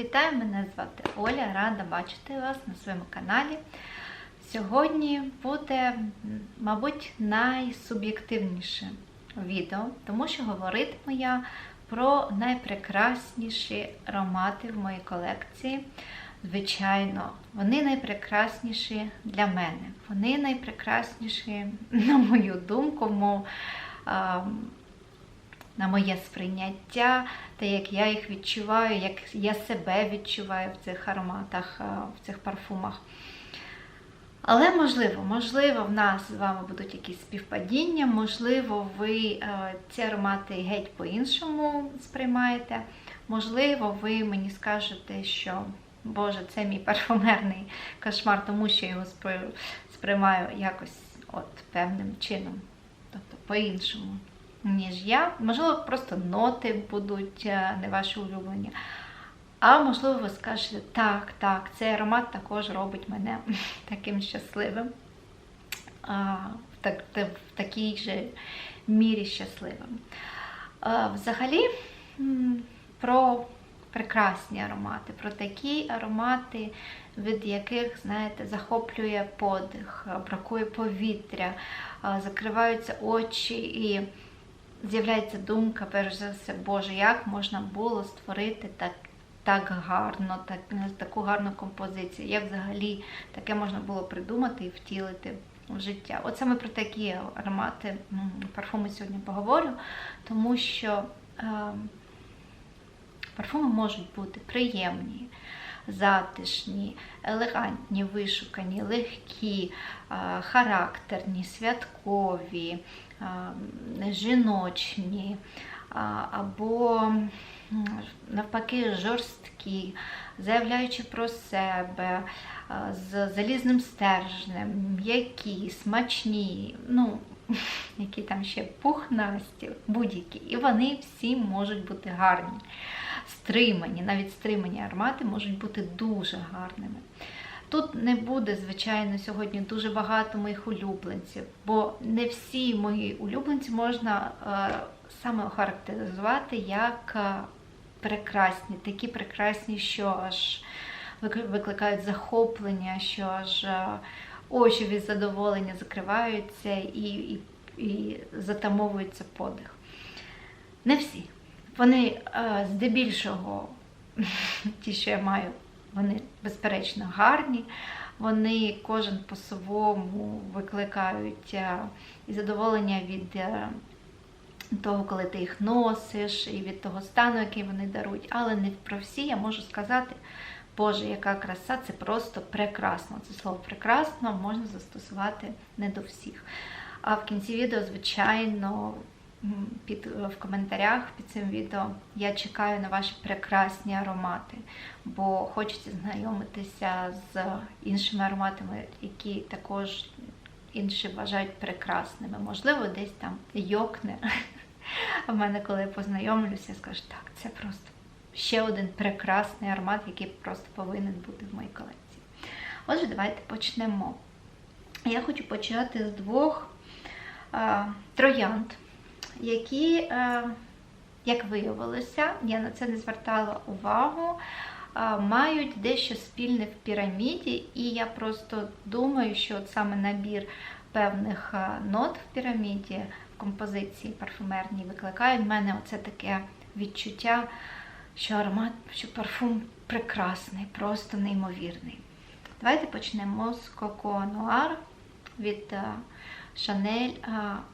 Вітаю, мене звати Оля, рада бачити вас на своєму каналі. Сьогодні буде, мабуть, найсуб'єктивніше відео, тому що говоритиму я про найпрекрасніші аромати в моїй колекції. Звичайно, вони найпрекрасніші для мене. Вони найпрекрасніші, на мою думку, мов, на моє сприйняття, те, як я їх відчуваю, як я себе відчуваю в цих ароматах, в цих парфумах. Але можливо, можливо, в нас з вами будуть якісь співпадіння, можливо, ви е, ці аромати геть по-іншому сприймаєте. Можливо, ви мені скажете, що Боже, це мій парфумерний кошмар, тому що я його сприймаю якось от певним чином, тобто по-іншому, ніж я. Можливо, просто ноти будуть е, не ваші улюблені. А можливо, ви скажете, так, так, цей аромат також робить мене таким щасливим, а, в, так, в такій же мірі щасливим. А, Взагалі, про прекрасні аромати, про такі аромати, від яких, знаєте, захоплює подих, бракує повітря, закриваються очі і з'являється думка, перш за все, Боже, як можна було створити так, так гарно, так, таку гарну композицію, як взагалі таке можна було придумати і втілити в життя. От саме про такі аромати парфуми сьогодні поговорю, тому що е, парфуми можуть бути приємні. Затишні, елегантні, вишукані, легкі, характерні, святкові, жіночні, або навпаки жорсткі, заявляючи про себе, з залізним стержнем, м'які, смачні, ну, які там ще пухнасті, будь-які. І вони всі можуть бути гарні. Стримані, навіть стримані аромати можуть бути дуже гарними. Тут не буде, звичайно, сьогодні дуже багато моїх улюбленців, бо не всі мої улюбленці можна е, саме охарактеризувати як е, прекрасні, такі прекрасні, що аж викликають захоплення, що аж е, очі від задоволення закриваються і, і, і затамовується подих. Не всі. Вони е, здебільшого, ті, що я маю, вони безперечно гарні. Вони кожен по-своєму викликають е, і задоволення від е, того, коли ти їх носиш, і від того стану, який вони дарують. Але не про всі я можу сказати, Боже, яка краса, це просто прекрасно. Це слово прекрасно можна застосувати не до всіх. А в кінці відео, звичайно, під, в коментарях під цим відео я чекаю на ваші прекрасні аромати, бо хочеться знайомитися з іншими ароматами, які також інші вважають прекрасними. Можливо, десь там йокне. А в мене, коли я познайомлюся, скажу, так, це просто ще один прекрасний аромат, який просто повинен бути в моїй колекції. Отже, давайте почнемо. Я хочу почати з двох е, троянд, які, е, як виявилося, я на це не звертала увагу, е, мають дещо спільне в піраміді, і я просто думаю, що от саме набір певних е, нот в піраміді, в композиції парфумерній викликає в мене оце таке відчуття, що аромат, що парфум прекрасний, просто неймовірний. Давайте почнемо з Coco Noir від Е,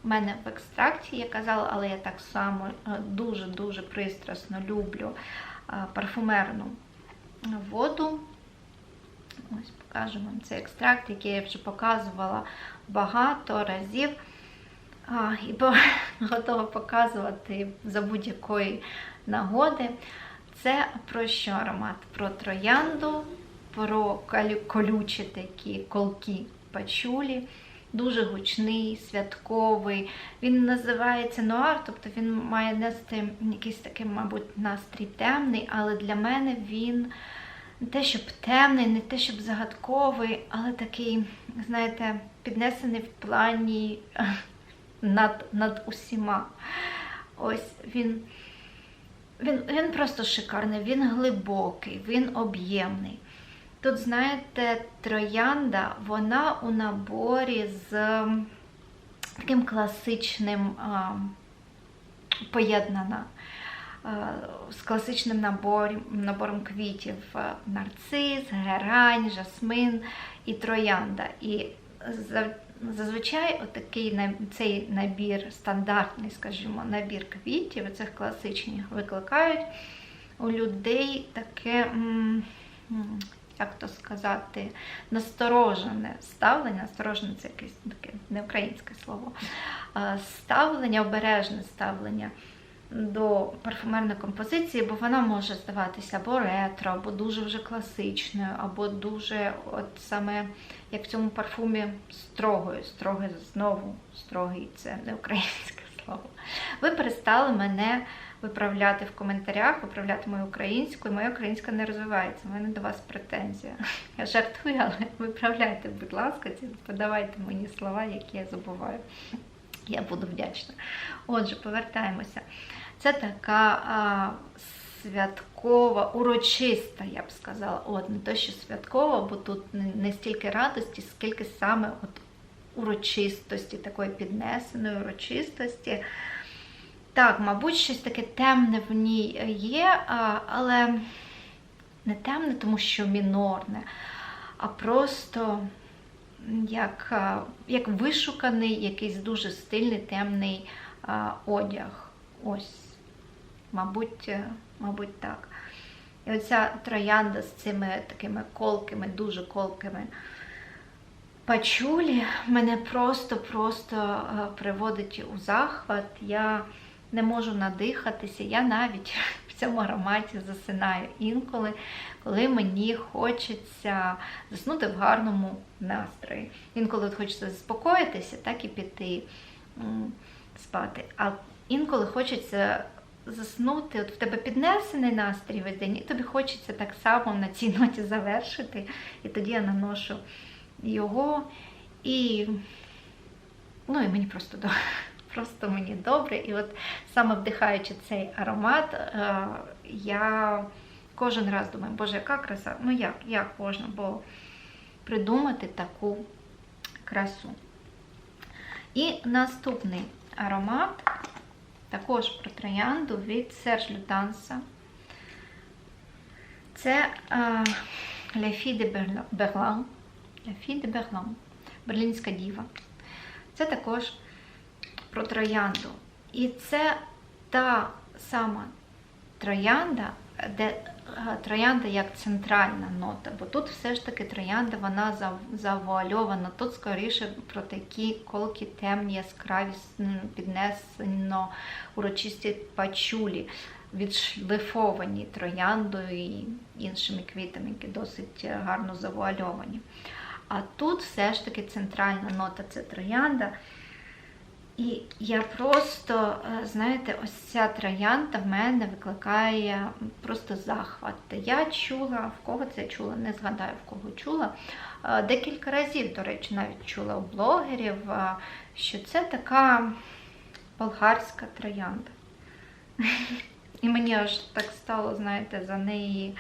У мене в екстракті, я казала, але я так само дуже-дуже пристрасно люблю парфумерну воду. Ось покажу вам цей екстракт, який я вже показувала багато разів. І готова показувати за будь-якої нагоди. Це про що аромат? Про троянду, про колючі такі колкі пачулі. Дуже гучний, святковий. Він називається нуар, тобто він має нести якийсь такий, мабуть, настрій темний, але для мене він не те, щоб темний, не те, щоб загадковий, але такий, знаєте, піднесений в плані над, над усіма. Ось він він, він просто шикарний, він глибокий, він об'ємний. Тут, знаєте, троянда, вона у наборі з таким класичним поєднана. З класичним набором, набором квітів нарцис, герань, жасмин і троянда. І зазвичай отакий цей набір, стандартний, скажімо, набір квітів, цих класичних, викликають у людей таке, як то сказати, насторожене ставлення, насторожене це якесь таке не українське слово, ставлення, обережне ставлення до парфумерної композиції, бо вона може здаватися або ретро, або дуже вже класичною, або дуже, от саме як в цьому парфумі, строгою. Строгий знову строгий це не українське слово. Ви перестали мене виправляти в коментарях, виправляти мою українську, і моя українська не розвивається. У мене до вас претензія. Я жартую, але виправляйте, будь ласка, ці подавайте мені слова, які я забуваю. Я буду вдячна. Отже, повертаємося. Це така а, святкова, урочиста, я б сказала. От, не то, що святкова, бо тут не, стільки радості, скільки саме от урочистості, такої піднесеної урочистості. Так, мабуть, щось таке темне в ній є, але не темне, тому що мінорне, а просто як, як вишуканий, якийсь дуже стильний темний одяг. Ось, мабуть, е, мабуть, так. І оця троянда з цими такими колкими, дуже колкими пачулі мене просто-просто е, приводить у захват. Я не можу надихатися. Я навіть в цьому ароматі засинаю інколи, коли мені хочеться заснути в гарному настрої. Інколи от хочеться заспокоїтися, так і піти спати. А інколи хочеться заснути, от в тебе піднесений настрій весь день, і тобі хочеться так само на цій ноті завершити. І тоді я наношу його. І ну і мені просто добре. Просто мені добре. І от саме вдихаючи цей аромат, е, я кожен раз думаю, боже, яка краса, ну як, як можна було придумати таку красу. І наступний аромат, також про троянду від Серж Лютанса. Це е, La Fille de Berlin. Берлінська діва. Це також про троянду. І це та сама троянда, де е, троянда як центральна нота, бо тут все ж таки троянда вона завуальована. Тут скоріше про такі колкі темні, яскраві, піднесено урочисті пачулі, відшлифовані трояндою і іншими квітами, які досить е, гарно завуальовані. А тут все ж таки центральна нота це троянда. І я просто, е, знаєте, ось ця троянда в мене викликає просто захват. Я чула, в кого це чула, не згадаю, в кого чула. е, Декілька разів, до речі, навіть чула у блогерів, е, що це така болгарська троянда. І мені аж так стало, знаєте, за неї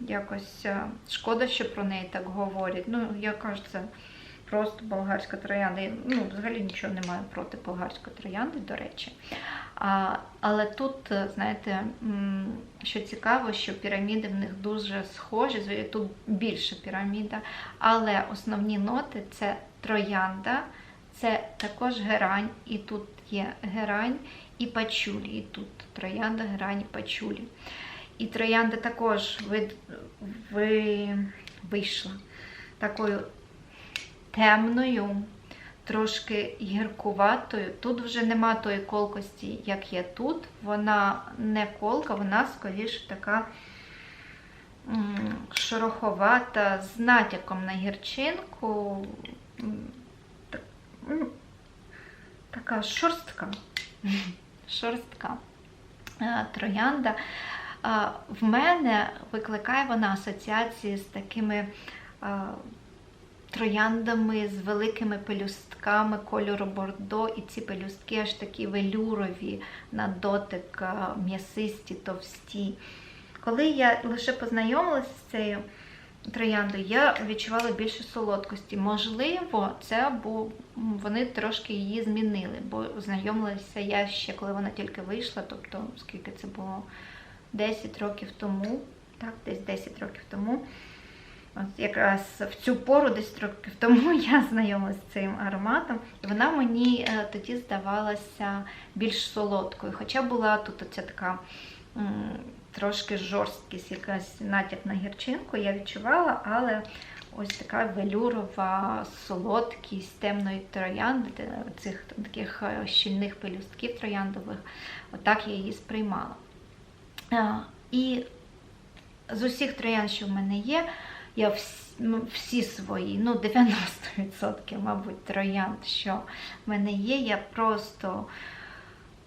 якось шкода, що про неї так говорять. Ну, я кажу, це просто болгарська троянда. Я, Ну, взагалі нічого не маю проти болгарської троянди, до речі. А, але тут, е, знаєте, що цікаво, що піраміди в них дуже схожі, тут більше піраміда, але основні ноти це троянда, це також герань, і тут є герань і пачулі. І тут троянда, герань і пачулі. І троянда також вийшла такою темною, трошки гіркуватою. Тут вже нема тої колкості, як є тут. Вона не колка, вона скоріше така шороховата, з натяком на гірчинку. Така шорстка. Шорстка е, троянда. В мене викликає вона асоціації з такими трояндами з великими пелюстками кольору бордо, і ці пелюстки аж такі велюрові на дотик, е, м'ясисті, товсті. Коли я лише познайомилася з цією трояндою, я відчувала більше солодкості. Можливо, це бо вони трошки її змінили, бо знайомилася я ще, коли вона тільки вийшла, тобто скільки це було 10 років тому, так, десь 10 років тому. От якраз в цю пору, десь років тому, я знайомилася з цим ароматом, і вона мені е, тоді здавалася більш солодкою. Хоча була тут оця така трошки жорсткість, якась натяк на гірчинку, я відчувала, але ось така велюрова солодкість темної троянди, цих таких е, щільних пелюстків трояндових, отак я її сприймала. І з усіх троянд, що в мене є, я всі, ну, всі свої, ну 90%, мабуть, троянд, що в мене є, я просто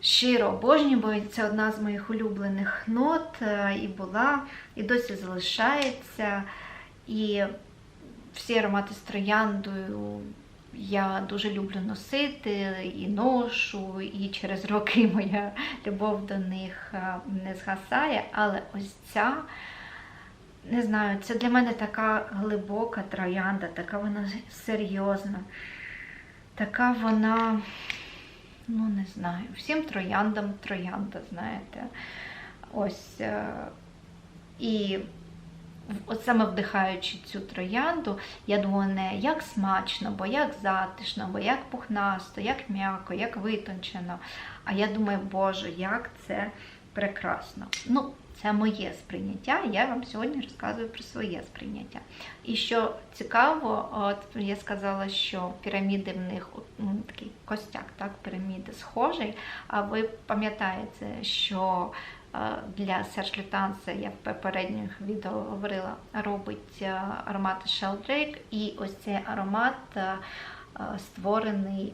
щиро обожнюю, бо це одна з моїх улюблених нот е, і була, і досі залишається. І всі аромати з трояндою я дуже люблю носити і ношу, і через роки моя любов до них е, не згасає. Але ось ця, не знаю, це для мене така глибока троянда, така вона серйозна, така вона, ну не знаю, всім трояндам троянда, знаєте. Ось. е, І от саме вдихаючи цю троянду, я думаю, не як смачно, бо як затишно, бо як пухнасто, як м'яко, як витончено. А я думаю, Боже, як це прекрасно. Ну, це моє сприйняття, я вам сьогодні розказую про своє сприйняття. І що цікаво, от я сказала, що піраміди в них ну, такий костяк, так, піраміди схожий. А ви пам'ятаєте, що е, для Серж Лютанса, я в попередніх відео говорила, робить е, аромати Sheldrake, і ось цей аромат е, створений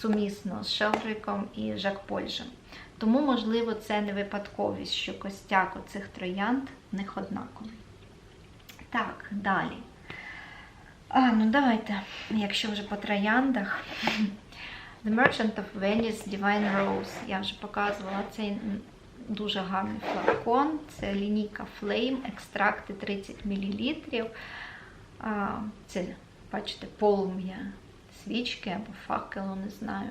сумісно з Шелдриком і Жак Польжем. Тому, можливо, це не випадковість, що костяк оцих троянд в них однаковий. Так, далі. А, ну давайте, якщо вже по трояндах. The Merchant of Venice Divine Rose. Я вже показувала цей дуже гарний флакон. Це лінійка Flame, екстракти 30 мл. Це, бачите, полум'я свічки або факелу, не знаю,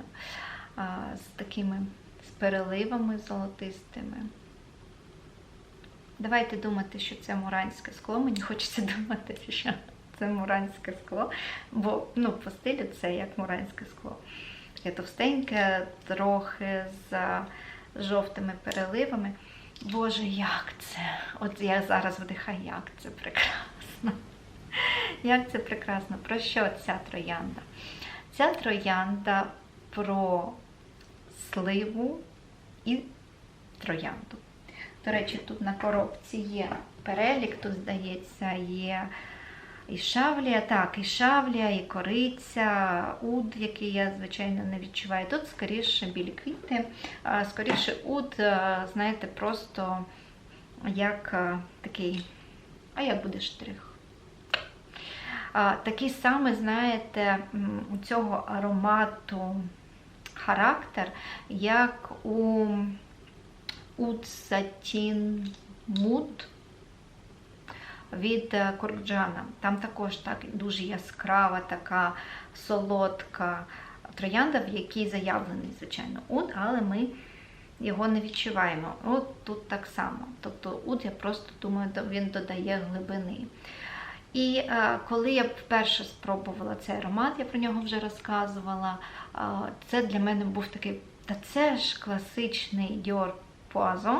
з такими переливами золотистими. Давайте думати, що це муранське скло. Мені хочеться думати, що це муранське скло, бо ну, по стилю це як муранське скло. Таке товстеньке, трохи з жовтими переливами. Боже, як це? От я зараз вдихаю, як це прекрасно. Як це прекрасно. Про що ця троянда? Ця троянда про сливу і троянду. До речі, тут на коробці є перелік, тут, здається, є і шавлія, так, і шавлія, і кориця, уд, який я, звичайно, не відчуваю. Тут, скоріше, білі квіти, скоріше, уд, знаєте, просто як такий, а як буде штрих? Такий самий, знаєте, у цього аромату характер, як у Satin від Коркджана. Там також так дуже яскрава, така солодка троянда, в якій заявлений, звичайно, уд, але ми його не відчуваємо. От тут так само. Тобто уд, я просто думаю, він додає глибини. І е, коли я вперше спробувала цей аромат, я про нього вже розказувала, е, це для мене був такий, та це ж класичний Dior Poison,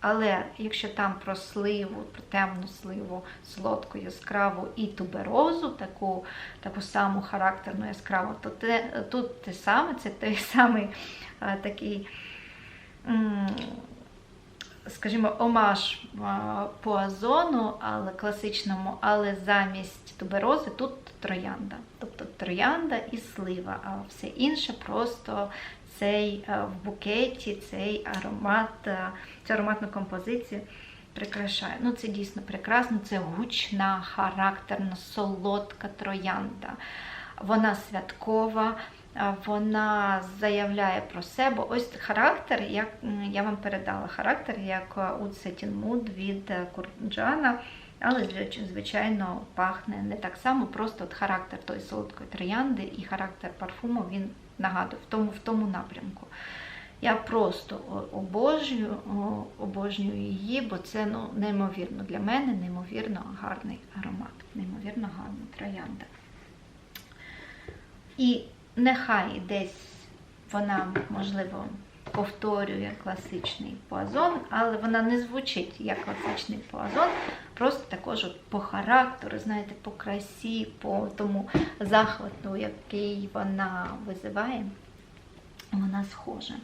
але якщо там про сливу, про темну сливу, солодку, яскраву і туберозу, таку таку саму характерну яскраву, то те, тут те саме, це той самий е, такий скажімо, омаж по озону, але класичному, але замість туберози тут троянда. Тобто троянда і слива, а все інше просто цей в букеті, цей аромат, цю ароматну композицію прикрашає. Ну, це дійсно прекрасно, це гучна, характерна, солодка троянда. Вона святкова, вона заявляє про себе. Ось характер, як я вам передала, характер, як е, у Сетінмуд від е, Курджана. Але, звичайно, пахне не так само, просто от характер тої солодкої троянди і характер парфуму він нагадує в тому, в тому напрямку. Я просто обожнюю, обожнюю її, бо це ну, неймовірно для мене, неймовірно гарний аромат, неймовірно гарна троянда. І нехай десь вона, можливо, повторює класичний пуазон, але вона не звучить як класичний пуазон, просто також от по характеру, знаєте, по красі, по тому захвату, який вона визиває, вона схожа.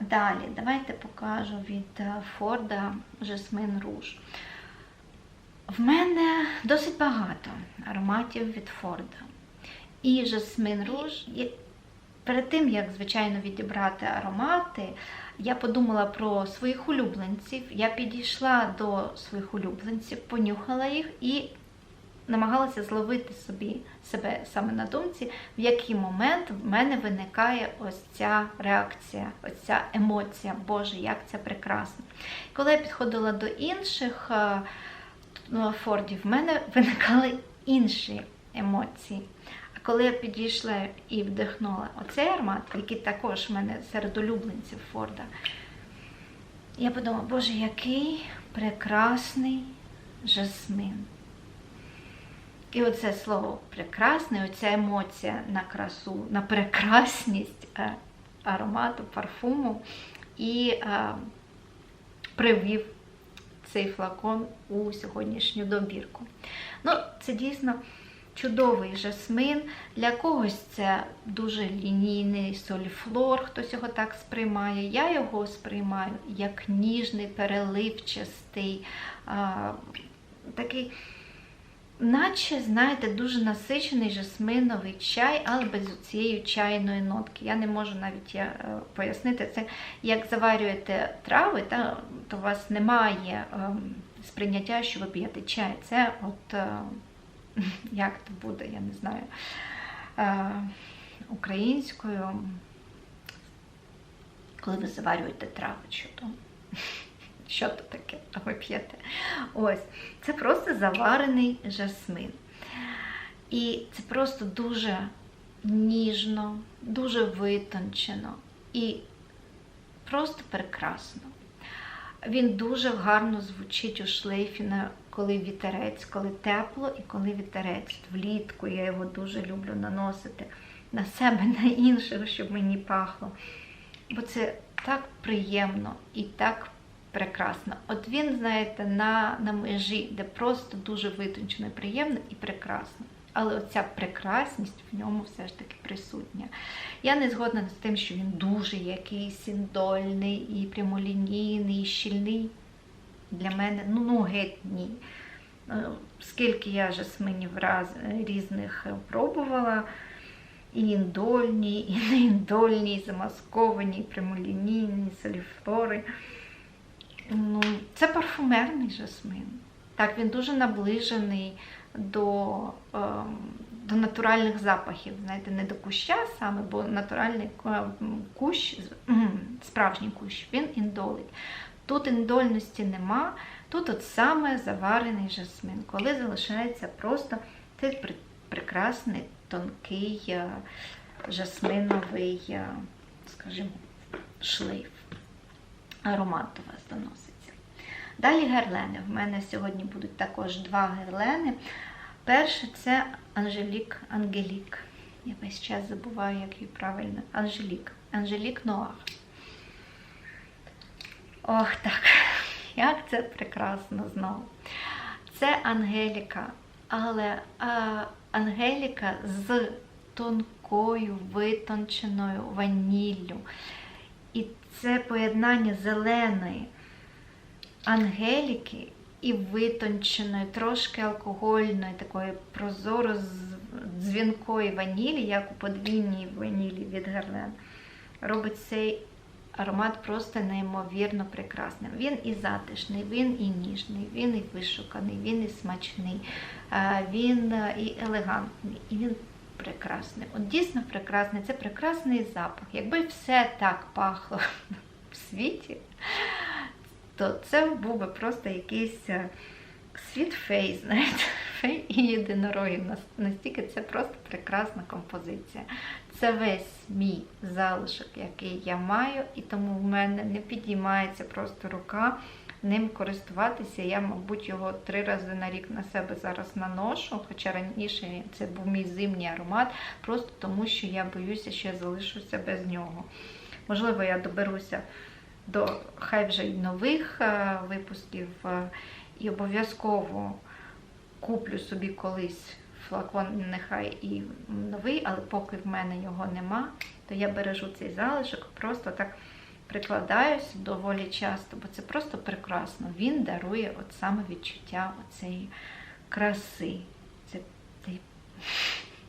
Далі, давайте покажу від Форда Жасмин Руж. В мене досить багато ароматів від Форда. І Жасмин Руж. Перед тим, як, звичайно, відібрати аромати, я подумала про своїх улюбленців. Я підійшла до своїх улюбленців, понюхала їх і намагалася зловити собі себе саме на думці, в який момент в мене виникає ось ця реакція, ось ця емоція. Боже, як це прекрасно. Коли я підходила до інших е, фордів, в мене виникали інші емоції. А коли я підійшла і вдихнула оцей аромат, який також в мене серед улюбленців Форда, я подумала, боже, який прекрасний жасмин. І оце слово прекрасний, оця емоція на красу, на прекрасність е, аромату, парфуму і е, привів цей флакон у сьогоднішню добірку. Ну, це дійсно чудовий жасмин. Для когось це дуже лінійний соліфлор, хтось його так сприймає. Я його сприймаю як ніжний, переливчастий, а, такий. Наче, знаєте, дуже насичений жасминовий чай, але без цієї чайної нотки. Я не можу навіть я, е, пояснити це. Як заварюєте трави, та, то у вас немає е, сприйняття, що ви п'єте чай. Це от е, як то буде, я не знаю, е, українською, коли ви заварюєте трави, що то. Що то таке? А ви п'єте? Ось, це просто заварений жасмин. І це просто дуже ніжно, дуже витончено і просто прекрасно. Він дуже гарно звучить у шлейфі, на- коли вітерець, коли тепло і коли вітерець. Влітку я його дуже люблю наносити на себе, на інших, щоб мені пахло. Бо це так приємно і так прекрасно. От він, знаєте, на, на межі, де просто дуже витончено, приємно і прекрасно. Але оця прекрасність в ньому все ж таки присутня. Я не згодна з тим, що він дуже якийсь індольний і прямолінійний, і щільний. Для мене, ну, ну геть ні. Е, Скільки я жасминів раз, різних е, пробувала, і індольні, і неіндольні, і замасковані, і прямолінійні, і соліфлори. Ну, це парфумерний жасмин. Так, він дуже наближений до, ем, до натуральних запахів. Знаєте, не до куща саме, бо натуральний е, кущ, справжній кущ, він індолить. Тут індольності нема, тут от саме заварений жасмин, коли залишається просто цей прекрасний тонкий е, жасминовий, е, скажімо, шлейф аромат до вас доноситься. Далі герлени. В мене сьогодні будуть також два герлени. Перше це Анжелік Ангелік. Я весь час забуваю, як її правильно. Анжелік. Анжелік Нуар. Ох, так. Як це прекрасно знову. Це Ангеліка, але а, Ангеліка з тонкою витонченою ваніллю. І це поєднання зеленої ангеліки і витонченої, трошки алкогольної, такої прозоро дзвінкої ванілі, як у подвійній ванілі від Герлен, робить цей аромат просто неймовірно прекрасний. Він і затишний, він і ніжний, він і вишуканий, він і смачний, е, він е, і елегантний, і він прекрасний. От дійсно прекрасний, це прекрасний запах. Якби все так пахло в світі, то це був би просто якийсь е, світ фей, знаєте, фей і єдинороги. Настільки це просто прекрасна композиція. Це весь мій залишок, який я маю, і тому в мене не підіймається просто рука ним користуватися. Я, мабуть, його три рази на рік на себе зараз наношу, хоча раніше це був мій зимній аромат, просто тому що я боюся, що я залишуся без нього. Можливо, я доберуся до хай вже й нових е, випусків, е, і обов'язково куплю собі колись флакон, нехай і новий, але поки в мене його нема, то я бережу цей залишок, просто так прикладаюся доволі часто, бо це просто прекрасно. Він дарує от саме відчуття оцеї краси, це, цієї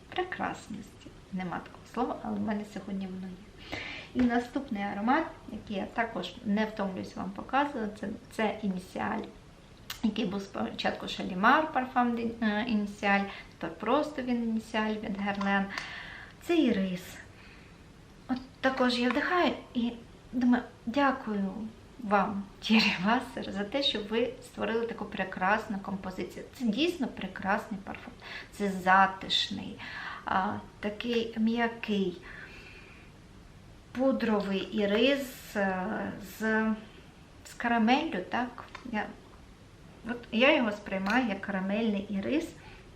прекрасності. Нема такого слова, але в мене сьогодні воно є. І наступний аромат, який я також не втомлююсь вам показувати, це, це ініціаль, який був спочатку Шалімар парфам ініціаль, тепер просто він ініціаль від Герлен. Це ірис. От також я вдихаю і думаю, дякую вам, Тірі Вассер, за те, що ви створили таку прекрасну композицію. Це дійсно прекрасний парфум. Це затишний, а, такий м'який пудровий ірис з з карамеллю, так? Я от я його сприймаю як карамельний ірис,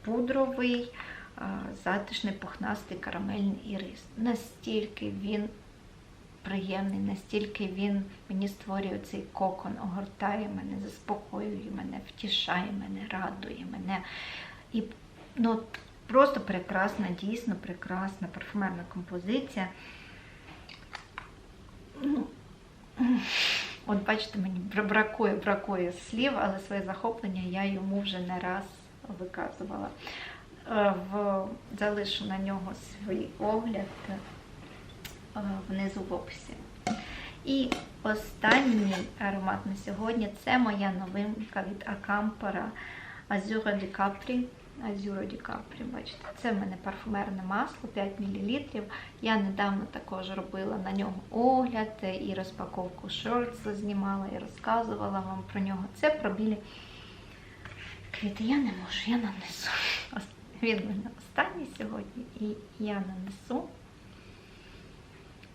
пудровий, затишний пухнастий карамельний ірис. Настільки він приємний, настільки він мені створює цей кокон, огортає мене, заспокоює мене, втішає мене, радує мене. І ну, просто прекрасна, дійсно прекрасна парфумерна композиція. Ну, От бачите, мені бракує, бракує слів, але своє захоплення я йому вже не раз виказувала. Е, Залишу на нього свій огляд е, внизу в описі. І останній аромат на сьогодні це моя новинка від Акампора Azura di Capri. Азюро Ді Капрі, бачите, це в мене парфумерне масло 5 мл. Я недавно також робила на нього огляд і розпаковку шортс знімала і розказувала вам про нього. Це про білі квіти. Я не можу, я нанесу. Він мене останній сьогодні, і я нанесу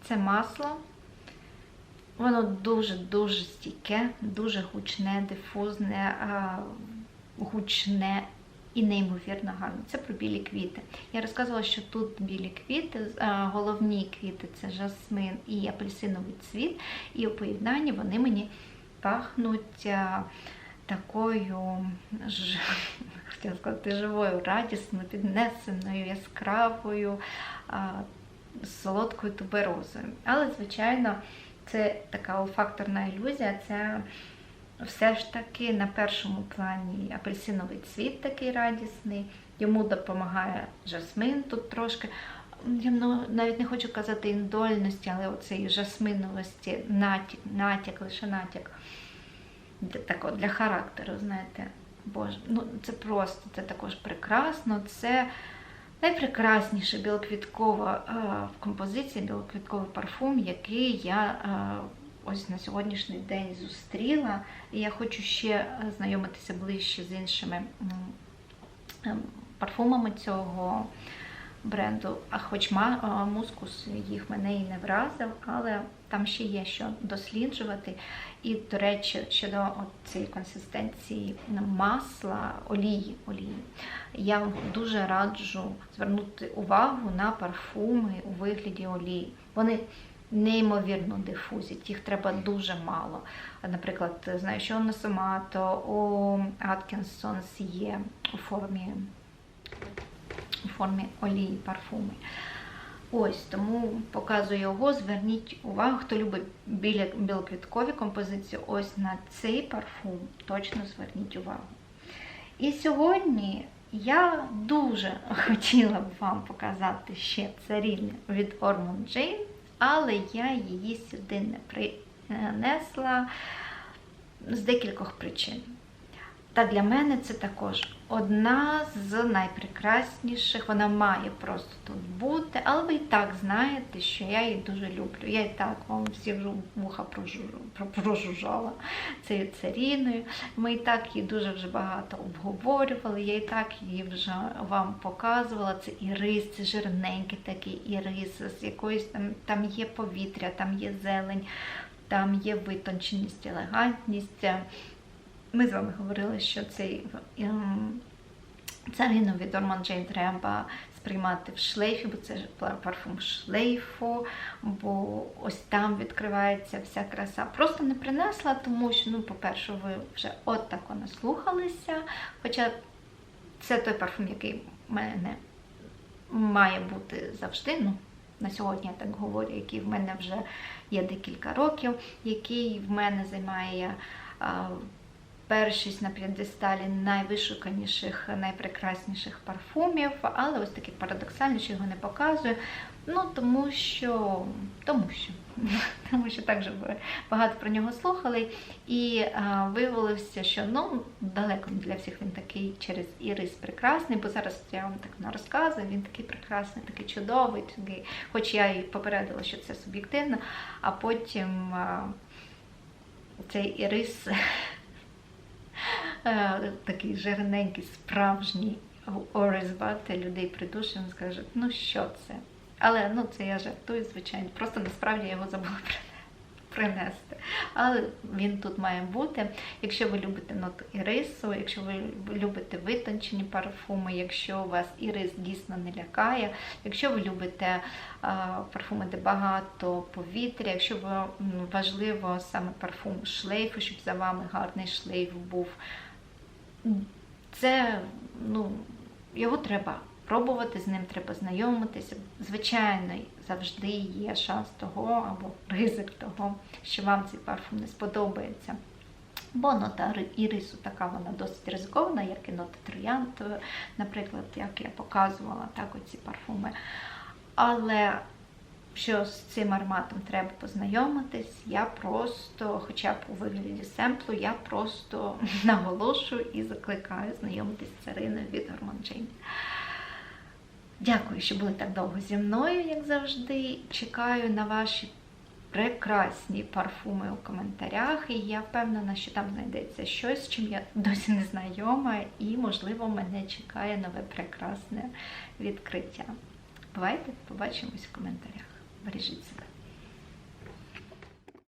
це масло. Воно дуже-дуже стійке, дуже гучне, дифузне, гучне і неймовірно гарно. Це про білі квіти. Я розказувала, що тут білі квіти, головні квіти це жасмин і апельсиновий цвіт, і у поєднанні вони мені пахнуть такою хотіла сказати, живою, радісною, піднесеною, яскравою, солодкою туберозою. Але, звичайно, це така олфакторна ілюзія. це все ж таки на першому плані апельсиновий цвіт такий радісний, йому допомагає жасмин тут трошки. Я навіть не хочу казати індольності, але оцеї жасминовості, натяк, натяк, лише натяк так, для характеру, знаєте, боже, ну це просто, це також прекрасно. Це найпрекрасніша білоквіткова е, композиція, білоквітковий парфум, який я е, ось на сьогоднішній день зустріла. І я хочу ще знайомитися ближче з іншими ем, парфумами цього бренду. А хоч мускус їх мене і не вразив, але там ще є що досліджувати. І, до речі, щодо цієї консистенції масла, олії, олії, я вам дуже раджу звернути увагу на парфуми у вигляді олії. Вони неймовірно дифузять, їх треба дуже мало. Наприклад, знаю, що у Носомато, у Аткінсонс є у формі у формі олії, парфуми. Ось, тому показую його. Зверніть увагу, хто любить білоквіткові композиції, ось на цей парфум точно зверніть увагу. І сьогодні я дуже хотіла б вам показати ще царівню від Ormond Jane але я її сюди не принесла з декількох причин. Та для мене це також одна з найпрекрасніших. Вона має просто тут бути, але ви і так знаєте, що я її дуже люблю. Я і так вам всі вже вуха прожужжала цією царіною. Ми і так її дуже вже багато обговорювали. Я і так її вже вам показувала. Це ірис, це жирненький такий ірис, з якоюсь там, там є повітря, там є зелень, там є витонченість, елегантність. Ми з вами говорили, що цей ем, царину від Орман Джейн треба сприймати в шлейфі, бо це парфум шлейфу, бо ось там відкривається вся краса. Просто не принесла, тому що, ну, по-перше, ви вже от так наслухалися. Хоча це той парфум, який в мене має бути завжди. Ну, на сьогодні я так говорю, який в мене вже є декілька років, який в мене займає першість на п'єдесталі найвишуканіших, найпрекрасніших парфумів, але ось таки парадоксально, що його не показую. Ну, тому що, тому що, тому що так же багато про нього слухали, і а, виявилося, що ну, далеко не для всіх він такий через ірис прекрасний, бо зараз я вам так не розказую, він такий прекрасний, такий чудовий, такий, хоч я і попередила, що це суб'єктивно, а потім а, цей ірис такий жирненький, справжній оризбати людей придушив, він скаже, ну що це? Але ну це я жартую, звичайно. Просто насправді я його забула принести. Але він тут має бути. Якщо ви любите ноту ірису, якщо ви любите витончені парфуми, якщо вас ірис дійсно не лякає, якщо ви любите парфуми, де багато повітря, якщо м, важливо саме парфум шлейфу, щоб за вами гарний шлейф був, це ну, його треба пробувати, з ним треба знайомитися. Звичайно, завжди є шанс того або ризик того, що вам цей парфум не сподобається. Бо нота ірису така вона досить ризикована, як і нота троянд, наприклад, як я показувала так оці парфуми. Але що з цим ароматом треба познайомитись, я просто, хоча б у вигляді семплу, я просто наголошую і закликаю знайомитись з цариною від Гормон Джейн. Дякую, що були так довго зі мною, як завжди. Чекаю на ваші прекрасні парфуми у коментарях, і я впевнена, що там знайдеться щось, чим я досі не знайома, і, можливо, мене чекає нове прекрасне відкриття. Бувайте, побачимось в коментарях. Бережіть себе.